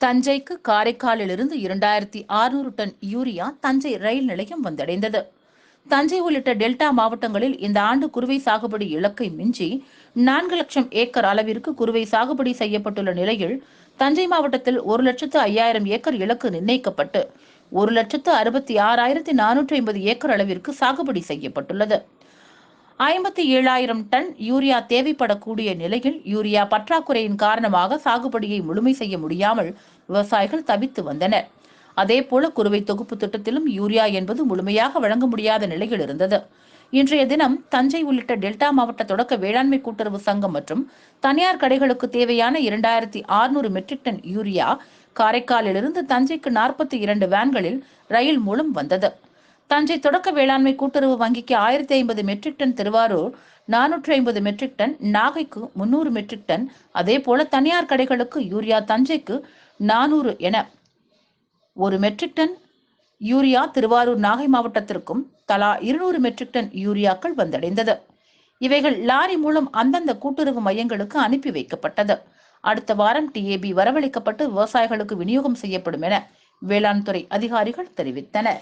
தஞ்சைக்கு காரைக்காலிலிருந்து இரண்டாயிரத்தி ஆறுநூறு டன் யூரியா தஞ்சை ரயில் நிலையம் வந்தடைந்தது. தஞ்சை உள்ளிட்ட டெல்டா மாவட்டங்களில் இந்த ஆண்டு குறுவை சாகுபடி இலக்கை மிஞ்சி நான்கு லட்சம் ஏக்கர் அளவிற்கு குறுவை சாகுபடி செய்யப்பட்டுள்ள நிலையில் தஞ்சை மாவட்டத்தில் ஒரு லட்சத்து ஐயாயிரம் ஏக்கர் இலக்கு நிர்ணயிக்கப்பட்டு ஒரு லட்சத்து அறுபத்தி ஆறாயிரத்தி நானூற்றி ஐம்பது ஏக்கர் அளவிற்கு சாகுபடி செய்யப்பட்டுள்ளது. ஐம்பத்தி ஏழாயிரம் டன் யூரியா தேவைப்படக்கூடிய நிலையில் யூரியா பற்றாக்குறையின் காரணமாக சாகுபடியை முழுமை செய்ய முடியாமல் விவசாயிகள் தவித்து வந்தனர். அதேபோல குறுவை தொகுப்பு திட்டத்திலும் யூரியா என்பது முழுமையாக வழங்க முடியாத நிலையில் இருந்தது. இன்றைய தினம் தஞ்சை உள்ளிட்ட டெல்டா மாவட்ட தொடக்க வேளாண்மை கூட்டுறவு சங்கம் மற்றும் தனியார் கடைகளுக்கு தேவையான இரண்டாயிரத்தி ஆறுநூறு மெட்ரிக் டன் யூரியா காரைக்காலிலிருந்து தஞ்சைக்கு நாற்பத்தி இரண்டு வேன்களில் ரயில் மூலம் வந்தது. தஞ்சை தொடக்க வேளாண்மை கூட்டுறவு வங்கிக்கு ஆயிரத்தி ஐம்பது மெட்ரிக் டன் திருவாரூர் நானூற்றி ஐம்பது மெட்ரிக் டன் நாகைக்கு முன்னூறு மெட்ரிக் டன் அதே போல தனியார் கடைகளுக்கு யூரியா தஞ்சைக்கு நானூறு என ஒரு metric ton urea Thiruvarur Nagai மாவட்டத்திற்கும் தலா இருநூறு மெட்ரிக் டன் யூரியாக்கள் வந்தடைந்தது. இவைகள் லாரி மூலம் அந்தந்த கூட்டுறவு மையங்களுக்கு அனுப்பி வைக்கப்பட்டது. அடுத்த வாரம் டிஏபி வரவழைக்கப்பட்டு விவசாயிகளுக்கு விநியோகம் செய்யப்படும் என வேளாண் துறை அதிகாரிகள் தெரிவித்தனர்.